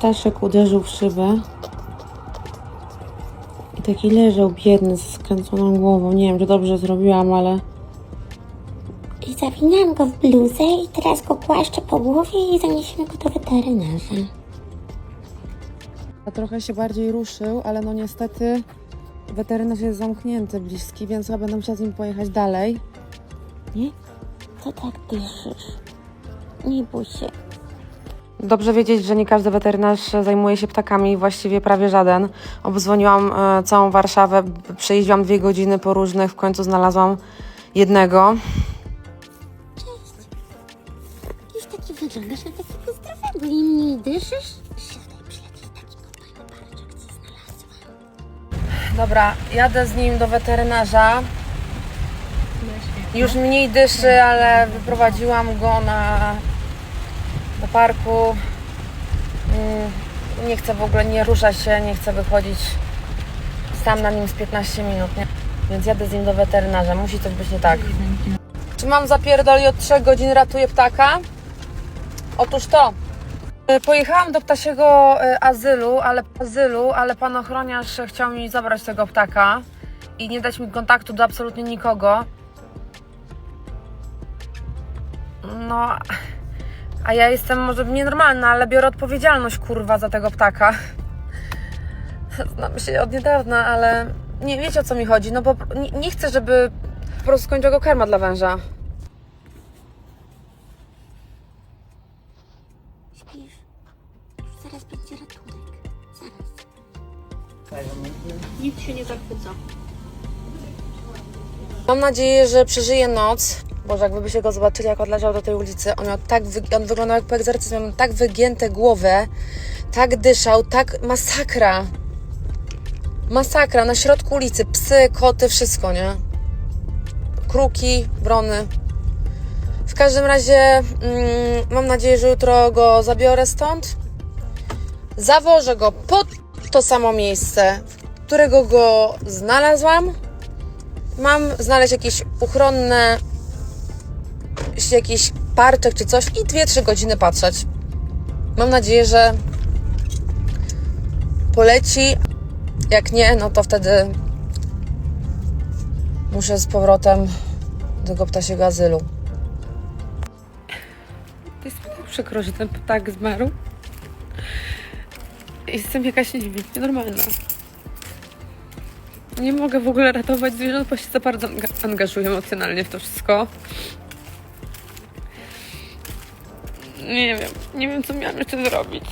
ptaszek uderzył w szybę. I taki leżał biedny ze skręconą głową. Nie wiem, czy dobrze zrobiłam, ale... I zawinęłam go w bluzę i teraz go płaszczę po głowie i zaniesiemy go do weterynarza. A trochę się bardziej ruszył, ale no niestety weterynarz jest zamknięty bliski, więc chyba będę musiała z nim pojechać dalej. Nie? Co tak dyszysz? Nie bój się. Dobrze wiedzieć, że nie każdy weterynarz zajmuje się ptakami, właściwie prawie żaden. Obdzwoniłam e, całą Warszawę, przejeździłam dwie godziny po różnych, w końcu znalazłam jednego. Jakiś taki wyglądasz na takiego zdrowego i mniej dyszysz? Siadaj, przyjaciel, taki fajny parczak ci znalazłam. Dobra, jadę z nim do weterynarza. Już mniej dyszy, ale wyprowadziłam go na do parku. Mm, Nie chcę w ogóle, nie rusza się, nie chcę wychodzić. Sam na nim z 15 minut, nie? Więc jadę z nim do weterynarza. Musi coś być nie tak. Czy mam zapierdoli od 3 godzin ratuję ptaka? Otóż to. E, Pojechałam do ptasiego e, azylu, ale azylu, ale pan ochroniarz chciał mi zabrać tego ptaka i nie dać mi kontaktu do absolutnie nikogo. No, a ja jestem może nienormalna, ale biorę odpowiedzialność kurwa za tego ptaka. Znamy się od niedawna, ale nie wiecie o co mi chodzi. No bo nie, nie chcę, żeby po prostu skończyła go karma dla węża. Śpisz? Już zaraz będzie ratunek. Zaraz. Nic się nie zachwyca. Mam nadzieję, że przeżyje noc. Boże, jak wy byście go zobaczyli, jak odleżał do tej ulicy. On, miał tak wy... on wyglądał jak po egzorcyzmie, miał tak wygięte głowę, tak dyszał, tak masakra. Masakra, na środku ulicy. Psy, koty, wszystko, nie? Kruki, wrony. W każdym razie mm, mam nadzieję, że jutro go zabiorę stąd. Zawożę go pod to samo miejsce, w którego go znalazłam. Mam znaleźć jakieś uchronne, jakiś parczek czy coś i 2-3 godziny patrzeć. Mam nadzieję, że poleci. Jak nie, no to wtedy muszę z powrotem do tego ptasiego azylu. To jest mi tak przykro, że ten ptak zmarł. Jestem jakaś, nienormalna. Nie mogę w ogóle ratować zwierząt, bo się za bardzo anga- angażuję emocjonalnie w to wszystko. Nie wiem, nie wiem co miałam jeszcze zrobić.